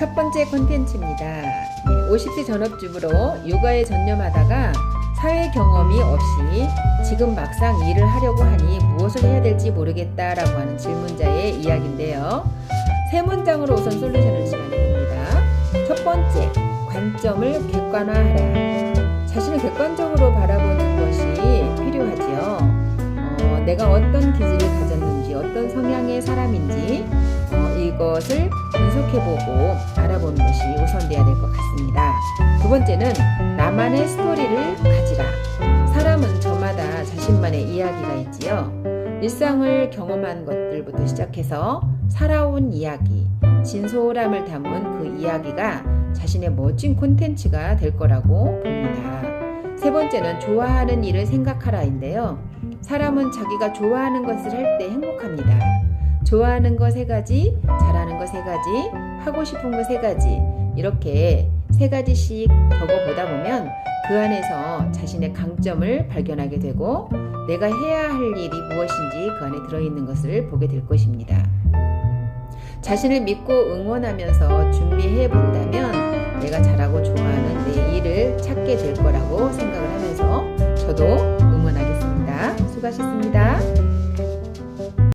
첫 번째 콘텐츠입니다. 네, 50세 전업주부로 육아에 전념하다가 사회 경험이 없이 지금 막상 일을 하려고 하니 무엇을 해야 될지 모르겠다라고 하는 질문자의 이야기인데요. 세 문장으로 우선 솔루션을 시간해 봅니다. 첫 번째, 관점을 객관화하라. 자신을 객관적으로 바라보는 것이 필요하지요. 어, 내가 어떤 기질을 가졌는지, 어떤 성향의 사람인지 어, 이것을 분석해보고 알아보는 것이 우선돼야 될 것 같습니다. 두 번째는 나만의 스토리를 가지라. 사람은 저마다 자신만의 이야기가 있지요. 일상을 경험한 것들부터 시작해서 살아온 이야기, 진솔함을 담은 그 이야기가 자신의 멋진 콘텐츠가 될 거라고 봅니다. 세 번째는 좋아하는 일을 생각하라인데요. 사람은 자기가 좋아하는 것을 할 때 행복합니다. 좋아하는 거세 가지, 잘하는 거 세 가지, 하고 싶은 거 세 가지, 이렇게 세 가지씩 적어보다 보면 그 안에서 자신의 강점을 발견하게 되고 내가 해야 할 일이 무엇인지 그 안에 들어있는 것을 보게 될 것입니다. 자신을 믿고 응원하면서 준비해 본다면 내가 잘하고 좋아하는 내 일을 찾게 될 거라고 생각을 하면서 저도 응원하겠습니다. 수고하셨습니다.